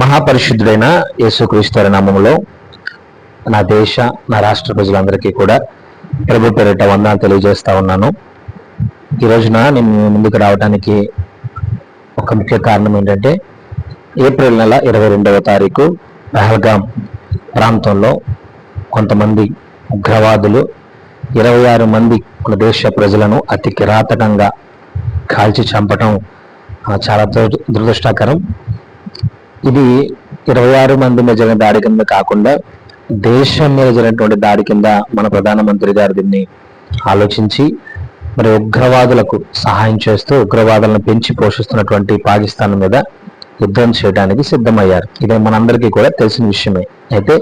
మహాపరిశుద్ధుడైన యేసుక్రీస్తు నామంలో నా దేశ నా రాష్ట్ర ప్రజలందరికీ కూడా ప్రభు పేరిట వందనాలు తెలియజేస్తా ఉన్నాను. ఈ రోజున నేను ముందుకు రావడానికి ఒక ముఖ్య కారణం ఏంటంటే ఏప్రిల్ నెల ఇరవై రెండవ తారీఖు పహల్గాం ప్రాంతంలో కొంతమంది ఉగ్రవాదులు ఇరవై ఆరు మంది మన దేశ ప్రజలను అతి కిరాతకంగా కాల్చి చంపటం చాలా దురదృష్టకరం. ఇది ఇరవై ఆరు మంది మీద జరిగిన దాడి కింద కాకుండా దేశం మీద జరిగినటువంటి దాడి కింద మన ప్రధానమంత్రి గారు దీన్ని ఆలోచించి మరి ఉగ్రవాదులకు సహాయం చేస్తూ ఉగ్రవాదులను పెంచి పోషిస్తున్నటువంటి పాకిస్తాన్ మీద యుద్ధం చేయడానికి సిద్ధమయ్యారు. ఇది మనందరికీ కూడా తెలిసిన విషయమే. అయితే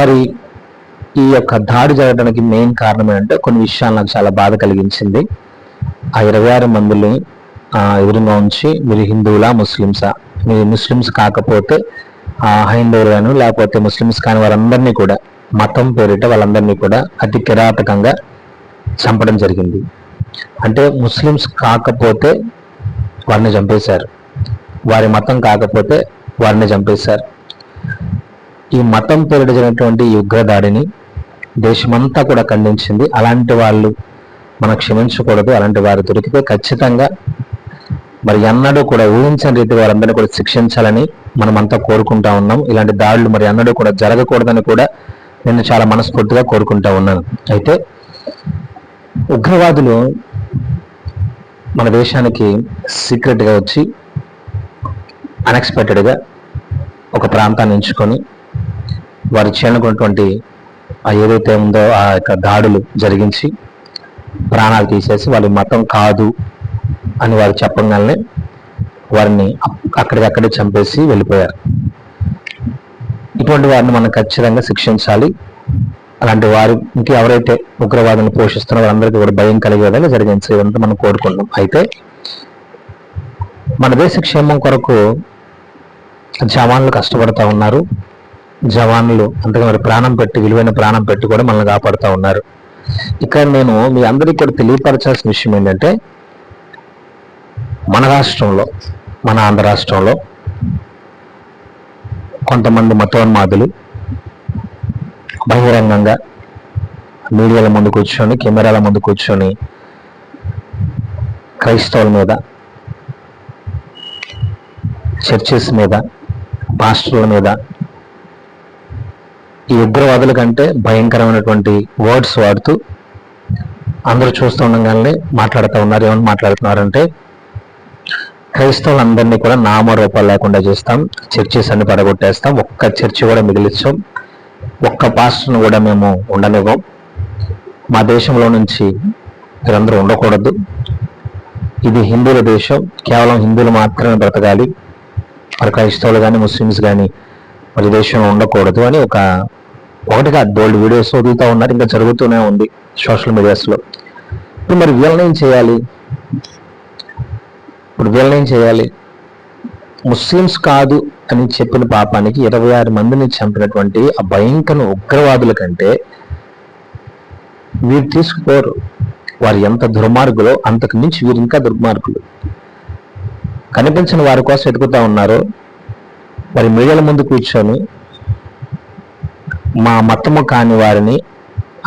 మరి ఈ యొక్క దాడి జరగడానికి మెయిన్ కారణం ఏంటంటే కొన్ని విషయాలు నాకు చాలా బాధ కలిగించింది. ఆ ఇరవై ఆరు మందిని ఎదురుగా ఉంచి మీరు హిందువులా ముస్లిమ్సా మీరు ముస్లిమ్స్ కాకపోతే ఆ, హైందవులను లేకపోతే ముస్లిమ్స్ కాని వారందరినీ కూడా మతం పేరిట వాళ్ళందరినీ కూడా అతి కిరాతకంగా చంపడం జరిగింది. అంటే ముస్లిమ్స్ కాకపోతే వారిని చంపేశారు. వారి మతం కాకపోతే వారిని చంపేశారు. ఈ మతం పేరిట జరిగినటువంటి ఈ ఉగ్రదాడిని దేశమంతా కూడా ఖండించింది. అలాంటి వాళ్ళు మనం క్షమించకూడదు. అలాంటి వారు దొరికితే ఖచ్చితంగా మరి ఎన్నడూ కూడా ఊహించని రీతి వారందరినీ కూడా శిక్షించాలని మనమంతా కోరుకుంటా ఉన్నాం. ఇలాంటి దాడులు మరి ఎన్నడూ కూడా జరగకూడదని కూడా నేను చాలా మనస్ఫూర్తిగా కోరుకుంటా ఉన్నాను. అయితే ఉగ్రవాదులు మన దేశానికి సీక్రెట్గా వచ్చి అన్ఎక్స్పెక్టెడ్గా ఒక ప్రాంతాన్ని ఎంచుకొని వారు చేయనుకున్నటువంటి ఏదైతే ఉందో ఆ యొక్క దాడులు జరిగించి ప్రాణాలు తీసేసి వాళ్ళ మతం కాదు అని వారు చెప్పగానే వారిని అక్కడికక్కడే చంపేసి వెళ్ళిపోయారు. ఇటువంటి వారిని మనం ఖచ్చితంగా శిక్షించాలి. అలాంటి వారు ఇంకా ఎవరైతే ఉగ్రవాదాన్ని పోషిస్తున్న వారందరికీ కూడా భయం కలిగే విధంగా జరిగించేదంతా మనం కోరుకుంటున్నాం. అయితే మన దేశ క్షేమం కొరకు జవాన్లు కష్టపడతా ఉన్నారు. జవాన్లు అంతగా మరి ప్రాణం పెట్టి విలువైన ప్రాణం పెట్టి కూడా మనల్ని కాపాడుతూ ఉన్నారు. ఇక్కడ నేను మీ అందరికీ కూడా తెలియపరచాల్సిన విషయం ఏంటంటే మన రాష్ట్రంలో మన ఆంధ్ర రాష్ట్రంలో కొంతమంది మతోన్మాదులు బహిరంగంగా మీడియాల ముందు కూర్చొని కెమెరాల ముందు కూర్చొని క్రైస్తవుల మీద చర్చెస్ మీద పాస్టర్ల మీద ఈ ఉగ్రవాదుల కంటే భయంకరమైనటువంటి వర్డ్స్ వాడుతూ అందరూ చూస్తూ ఉండగానే మాట్లాడుతూ ఉన్నారు. ఏమని మాట్లాడుతున్నారంటే క్రైస్తవులందరినీ కూడా నామరూపాలు లేకుండా చేస్తాం. చర్చెస్ అన్ని పడగొట్టేస్తాం. ఒక్క చర్చి కూడా మిగిలిస్తాం ఒక్క పాస్టర్ను కూడా మేము ఉండనివ్వం. మా దేశంలో నుంచి మీరందరూ ఉండకూడదు. ఇది హిందువుల దేశం. కేవలం హిందువులు మాత్రమే బ్రతకాలి. మరి క్రైస్తవులు కానీ ముస్లిమ్స్ కానీ మరి దేశంలో ఉండకూడదు అని ఒక ఒకటిగా బోల్డ్ వీడియోస్ వదులుతూ ఉన్నారు. ఇంకా జరుగుతూనే ఉంది సోషల్ మీడియాస్లో. ఇప్పుడు మరి వీళ్ళని ఏం చేయాలి? ఇప్పుడు వీళ్ళని ఏం చేయాలి? ముస్లిమ్స్ కాదు అని చెప్పిన పాపానికి ఇరవై ఆరు మందిని చంపినటువంటి ఆ భయంకర ఉగ్రవాదుల కంటే వీరు తీసుకుపోరు. వారు ఎంత దుర్మార్గులో అంతకు మించి వీరు ఇంకా దుర్మార్గులు. కనిపించిన వారి కోసం ఎదుగుతా ఉన్నారు. వారి మీడియాల ముందు కూర్చొని మా మతము కాని వారిని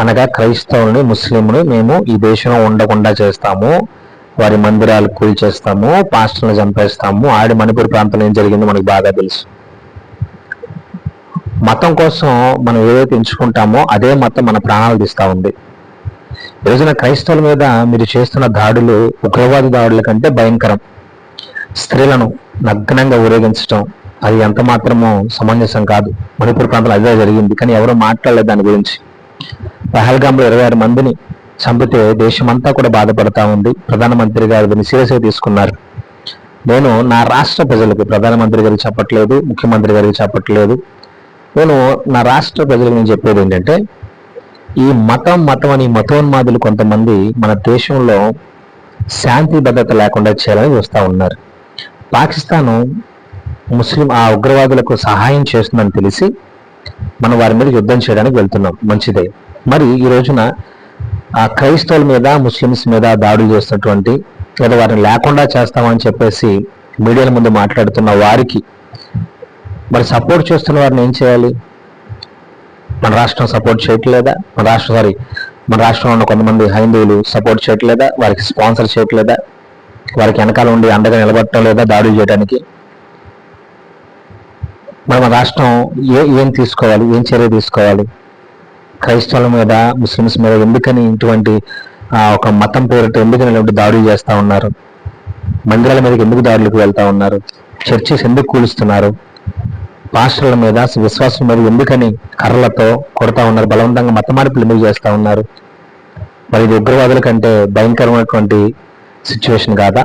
అనగా క్రైస్తవుని ముస్లింని మేము ఈ దేశంలో ఉండకుండా చేస్తాము. వారి మందిరాలు కూల్చేస్తాము పాస్టర్లను చంపేస్తాము. ఆడి మణిపూర్ ప్రాంతంలో ఏం జరిగిందో మనకు బాగా తెలుసు. మతం కోసం మనం ఏదైతే ఎంచుకుంటామో అదే మతం మన ప్రాణాలు తీస్తూ ఉంది. ఈ రోజున క్రైస్తవుల మీద మీరు చేస్తున్న దాడులు ఉగ్రవాద దాడుల కంటే భయంకరం. స్త్రీలను నగ్నంగా ఊరేగించడం అది ఎంత మాత్రమో సమంజసం కాదు. మణిపూర్ ప్రాంతంలో అదే జరిగింది కానీ ఎవరు మాట్లాడలేదు దాని గురించి. పహల్గాంలో ఇరవై ఆరు మందిని చంపితే దేశమంతా కూడా బాధపడతా ఉంది. ప్రధానమంత్రి గారు దీన్ని సీరియస్గా తీసుకున్నారు. నేను నా రాష్ట్ర ప్రజలకు ప్రధానమంత్రి గారికి చెప్పట్లేదు ముఖ్యమంత్రి గారికి చెప్పట్లేదు. నేను నా రాష్ట్ర ప్రజలకు నేను చెప్పేది ఏంటంటే ఈ మతం మతం అని మతోన్మాదులు కొంతమంది మన దేశంలో శాంతి భద్రత లేకుండా చేయాలని చూస్తూ ఉన్నారు. పాకిస్తాను ముస్లిం ఆ ఉగ్రవాదులకు సహాయం చేస్తుందని తెలిసి మనం వారి మీద యుద్ధం చేయడానికి వెళ్తున్నాం. మంచిదే. మరి ఈ రోజున ఆ క్రైస్తవుల మీద ముస్లిమ్స్ మీద దాడులు చేస్తున్నటువంటి లేదా వారిని లేకుండా చేస్తామని చెప్పేసి మీడియాల ముందు మాట్లాడుతున్న వారికి మరి సపోర్ట్ చేస్తున్న వారిని ఏం చేయాలి? మన రాష్ట్రం సపోర్ట్ చేయట్లేదా? మన రాష్ట్రం సారీ మన రాష్ట్రంలో ఉన్న కొంతమంది హైందువులు సపోర్ట్ చేయట్లేదా? వారికి స్పాన్సర్ చేయట్లేదా? వారికి వెనకాల ఉండి అండగా నిలబడటం లేదా దాడులు చేయడానికి మన రాష్ట్రం ఏ ఏం తీసుకోవాలి? ఏం చర్య తీసుకోవాలి? క్రైస్తవుల మీద ముస్లిమ్స్ మీద ఎందుకని ఇటువంటి ఒక మతం పేరుతో ఎందుకని ఇలాంటి దాడులు చేస్తా ఉన్నారు? మందిరాల మీదకి ఎందుకు దాడులకు వెళ్తా ఉన్నారు? చర్చెస్ ఎందుకు కూలుస్తున్నారు? పాస్టర్ల మీద విశ్వాసం మీద ఎందుకని కర్రలతో కొడతా ఉన్నారు? బలవంతంగా మత మార్పులు ఎందుకు చేస్తా ఉన్నారు? మరి ఇది ఉగ్రవాదుల కంటే భయంకరమైనటువంటి సిచ్యువేషన్ కాదా?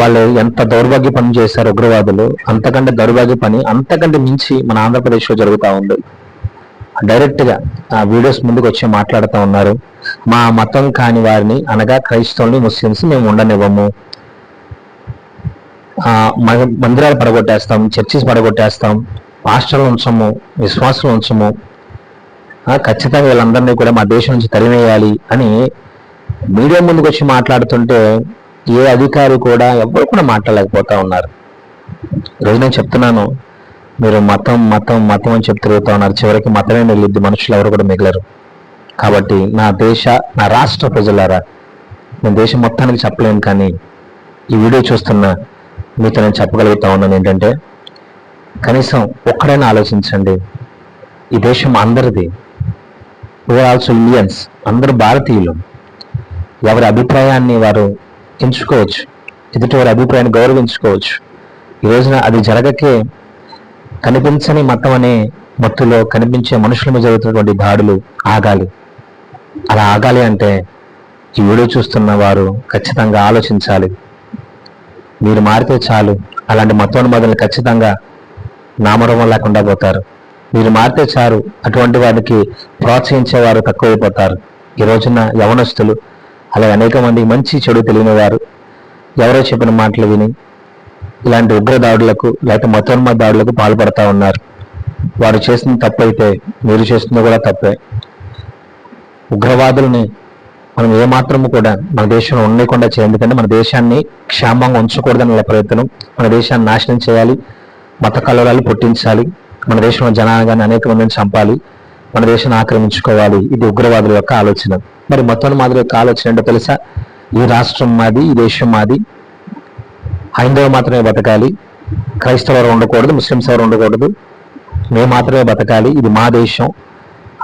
వాళ్ళు ఎంత దౌర్భాగ్య పని చేశారు ఉగ్రవాదులు? అంతకంటే దౌర్భాగ్య పని అంతకంటే మించి మన ఆంధ్రప్రదేశ్లో జరుగుతూ ఉంది. డైరెక్ట్గా ఆ వీడియోస్ ముందుకు వచ్చి మాట్లాడుతూ ఉన్నారు. మా మతం కాని వారిని అనగా క్రైస్తవుల్ని ముస్లిమ్స్ మేము ఉండనివ్వము. మందిరాలు పడగొట్టేస్తాం చర్చిస్ పడగొట్టేస్తాం పాస్టర్లు ఉంచము విశ్వాసులు ఉంచము. ఖచ్చితంగా వీళ్ళందరినీ కూడా మా దేశం నుంచి తరిమేయాలి అని మీడియా ముందుకు వచ్చి మాట్లాడుతుంటే ఏ అధికారి కూడా ఎవరు కూడా మాట్లాడలేకపోతా ఉన్నారు. ఈరోజు నేను చెప్తున్నాను మీరు మతం మతం మతం అని చెప్తూ తిరుగుతూ ఉన్నారు. చివరికి మతమే మిగిలిద్ది మనుషులు ఎవరు కూడా మిగలరు. కాబట్టి నా దేశ నా రాష్ట్ర ప్రజలారా నేను దేశం మొత్తానికి చెప్పలేను కానీ ఈ వీడియో చూస్తున్న మీతో నేను చెప్పగలుగుతా ఉన్నాను ఏంటంటే కనీసం ఒక్కడైనా ఆలోచించండి. ఈ దేశం అందరిది. వీఆర్ ఆల్సో ఇండియన్స్ అందరూ భారతీయులు. ఎవరి అభిప్రాయాన్ని వారు ఎంచుకోవచ్చు. ఎదుటి వారి అభిప్రాయాన్ని గౌరవించుకోవచ్చు. ఈ రోజున అది జరగకే కనిపించని మతం అనే మత్తులో కనిపించే మనుషుల మీద జరుగుతున్నటువంటి దాడులు ఆగాలి. అలా ఆగాలి అంటే ఈ వీడియో చూస్తున్న వారు ఖచ్చితంగా ఆలోచించాలి. మీరు మారితే చాలు. అలాంటి మతోన్మాదులు ఖచ్చితంగా నామరూపం లేకుండా పోతారు. మీరు మారితే చాలు. అటువంటి వారికి ప్రోత్సహించేవారు తక్కువైపోతారు. ఈ రోజున యవనస్తులు అలాగే అనేక మంది మంచి చెడు తెలియని వారు ఎవరో చెప్పిన మాటలు విని ఇలాంటి ఉగ్ర దాడులకు లేకపోతే మతోన్మ దాడులకు పాల్పడతా ఉన్నారు. వారు చేసిన తప్పైతే మీరు చేస్తుంది కూడా తప్పే. ఉగ్రవాదుల్ని మనం ఏమాత్రము కూడా మన దేశంలో ఉండకుండా చేయాలి. ఎందుకంటే మన దేశాన్ని క్షేమంగా ఉంచకూడదని ప్రయత్నం. మన దేశాన్ని నాశనం చేయాలి. మత కలవరాలు పుట్టించాలి. మన దేశంలో జనాగాన్ని అనేక మందిని చంపాలి. మన దేశాన్ని ఆక్రమించుకోవాలి. ఇది ఉగ్రవాదుల యొక్క ఆలోచన. మరి మతోన్మాదుల యొక్క ఆలోచన ఏంటో తెలుసా? ఈ రాష్ట్రం మాది ఈ దేశం మాది. హైందవ మాత్రమే బతకాలి. క్రైస్తవ ఉండకూడదు ముస్లిమ్స్ ఎవరు ఉండకూడదు. మేము మాత్రమే బతకాలి ఇది మా దేశం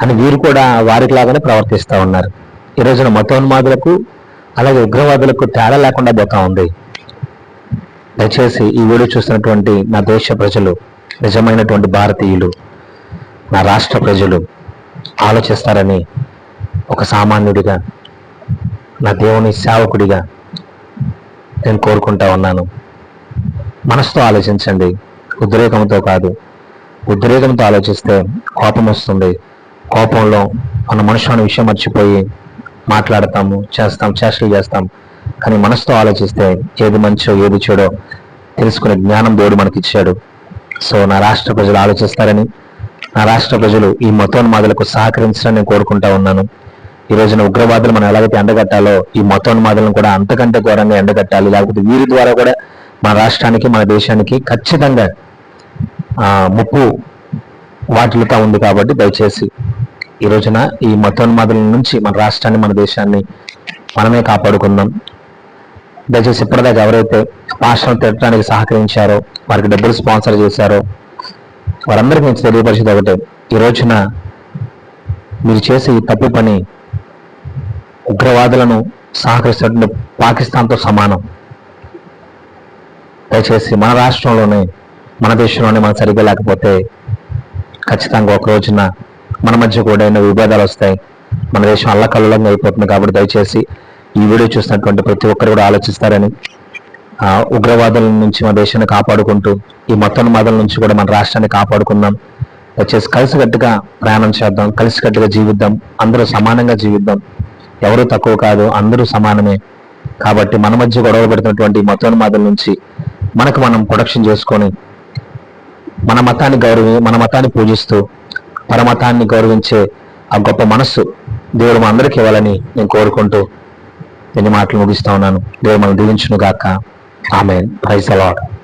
అని వీరు కూడా వారికిలాగానే ప్రవర్తిస్తూ ఉన్నారు. ఈ రోజున మతోన్మాదులకు అలాగే ఉగ్రవాదులకు తేడా లేకుండా పోతా ఉంది. దయచేసి ఈ వీడియో చూస్తున్నటువంటి నా దేశ ప్రజలు నిజమైనటువంటి భారతీయులు నా రాష్ట్ర ప్రజలు ఆలోచిస్తారని ఒక సామాన్యుడిగా నా దేవుని సేవకుడిగా నేను కోరుకుంటా ఉన్నాను. మనసుతో ఆలోచించండి. ఉద్రేకంతో కాదు. ఉద్రేకంతో ఆలోచిస్తే కోపం వస్తుంది. కోపంలో మన మనుషులను విషయం మర్చిపోయి మాట్లాడతాము చేస్తాం చేష్టలు చేస్తాం. కానీ మనసుతో ఆలోచిస్తే ఏది మంచో ఏది చెడో తెలుసుకునే జ్ఞానం దేవుడు మనకి ఇచ్చాడు సో నా రాష్ట్ర ప్రజలు ఆలోచిస్తారని నా రాష్ట్ర ప్రజలు ఈ మతోన్మాదులకు సహకరించాలని నేను కోరుకుంటా ఉన్నాను. ఈ రోజున ఉగ్రవాదులు మనం ఎలాగైతే ఎండగట్టాలో ఈ మతోన్మాదులను కూడా అంతకంటే ఘోరంగా ఎండగట్టాలి. లేకపోతే వీరి ద్వారా కూడా మన రాష్ట్రానికి మన దేశానికి ఖచ్చితంగా ఆ, ముప్పు వాటిల్లుతా ఉంది కాబట్టి దయచేసి ఈ రోజున ఈ మతోన్మాదుల నుంచి మన రాష్ట్రాన్ని మన దేశాన్ని మనమే కాపాడుకుందాం. దయచేసి ఇప్పటిదాకా ఎవరైతే పాస్టర్లు తిట్టడానికి సహకరించారో వారికి డబ్బులు స్పాన్సర్ చేశారో వారందరికీ నుంచి తెలియపరిచేది ఒకటే. ఈ రోజున మీరు చేసే ఈ తప్పు పని ఉగ్రవాదులను సహకరిస్తున్నటువంటి పాకిస్తాన్తో సమానం. దయచేసి మన రాష్ట్రంలోనే మన దేశంలోనే మనం సరిగ్గా లేకపోతే ఖచ్చితంగా ఒక రోజున మన మధ్య కూడా ఎన్నో విభేదాలు వస్తాయి. మన దేశం అల్లకల్లంగా అయిపోతుంది కాబట్టి దయచేసి ఈ వీడియో చూసినటువంటి ప్రతి ఒక్కరు కూడా ఆలోచిస్తారని ఉగ్రవాదుల నుంచి మన దేశాన్ని కాపాడుకుంటూ ఈ మతోన్మాదుల నుంచి కూడా మన రాష్ట్రాన్ని కాపాడుకుందాం. వచ్చేసి కలిసికట్టుగా ప్రయాణం చేద్దాం కలిసికట్టుగా జీవిద్దాం అందరూ సమానంగా జీవిద్దాం. ఎవరు తక్కువ కాదు అందరూ సమానమే. కాబట్టి మన మధ్య గొడవ పెడుతున్నటువంటి ఈ మతోన్మాదుల నుంచి మనకు మనం ప్రొడక్షన్ చేసుకొని మన మతాన్ని గౌరవి మన మతాన్ని పూజిస్తూ పరమతాన్ని గౌరవించే ఆ గొప్ప మనస్సు దేవుడు మా ఇవ్వాలని నేను కోరుకుంటూ ఎన్ని మాటలు ముగిస్తా ఉన్నాను. దేవుడు మనం దీవించును గాక ఆమె ప్రైజ్ అలాడ్